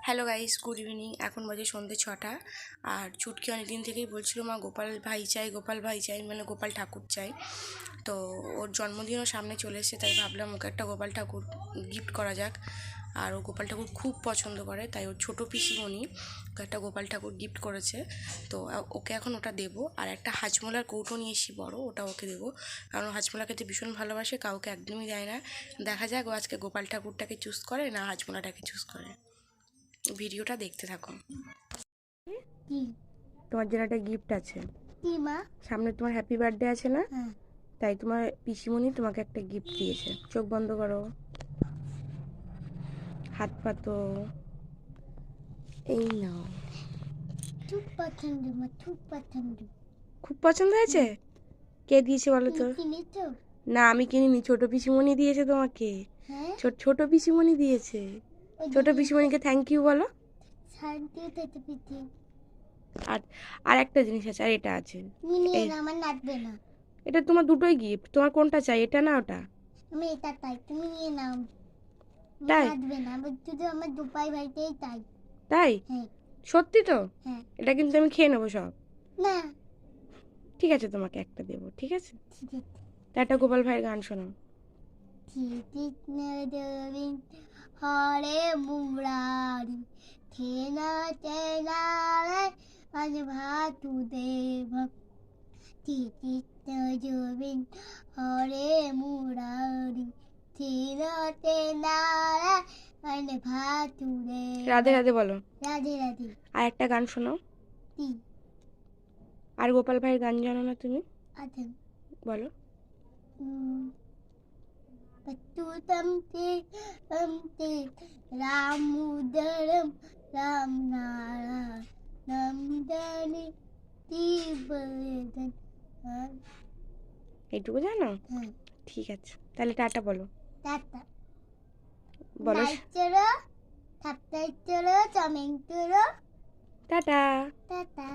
Hello guys good evening এখন বাজে সন্ধ্যে ছটা। আর চুটকি অনেকদিন থেকেই বলছিল, মা, গোপাল ভাই চাই, গোপাল ভাই চাই। মানে গোপাল ঠাকুর চাই। তো ওর জন্মদিনও সামনে চলে এসেছে, তাই ভাবলাম ওকে একটা গোপাল ঠাকুর গিফট করা যাক। আর ও গোপাল ঠাকুর খুব পছন্দ করে, তাই ওর ছোটো পিসি পিসিমণি ওকে একটা গোপাল ঠাকুর গিফট করেছে। তো ওকে এখন ওটা দেবো। আর একটা হাজমোলার কৌটো নিয়ে এসি বড় ওটা ওকে দেবো। কারণ হাজমোলা খেতে ভীষণ ভালোবাসে, কাউকে একদমই দেয় না। দেখা যাক ও আজকে গোপাল ঠাকুরটাকে চুজ করে না হাজমোলাটাকে চুজ করে। ভিডিওটা দেখতে থাকো। কি? তোমার জন্য একটা গিফট আছে। কি মা? সামনে তোমার হ্যাপি বার্থডে আছে না? হ্যাঁ। তাই তোমার পিসিমণি তোমাকে একটা গিফট দিয়েছে। চোখ বন্ধ করো। হাত পাতো এই নাও। খুব পছন্দ মা খুব পছন্দ। খুব পছন্দ হয়েছে? কে দিয়েছে বলো তো? না আমি কিনিনি ছোট পিসিমণি দিয়েছে তোমাকে। হ্যাঁ? ছোট ছোট পিসিমণি দিয়েছে। ছোট পিসিমণিকে থ্যাংক ইউ বলো আর আর একটা জিনিস আছে আর এটা আছে আমার নাচবে না এটা তোমার দুটোই গিফট তোমার কোনটা চাই এটা না ওটা আমি এটা তাই তুমি নিয়ে নাও তাই? নাচবে না শুধু আমার দুপাই ভাইতেই তাই তাই হ্যাঁ সত্যি তো হ্যাঁ এটা কিন্তু আমি খেয়ে নেব সব না ঠিক আছে তোমাকে একটা দেবো ঠিক আছে ঠিক তা একটা গোপাল ভাইয়ের গান শোনাও কৃষ্ণ দেবিন হরে মুরারি থেনা তেনারে আজ ভাতু দেব কৃষ্ণ দেবিন হরে মুরারি থেনা তেনারে আজ ভাতু দেব রাধে রাধে বলো। রাধে রাধে। আর একটা গান শোনাও। আর গোপাল ভাইয়ের গান জানো না তুমি? আচ্ছা। বলো। పట్టుతం తే తం తే రాముదరం రామ్ నారాయణ నందని এইটুকু জানো? ঠিক আছে তাহলে টাটা বলো। টাটা। বলো। চলো থাপ্তাই চলো চামিং চলো টাটা। টাটা।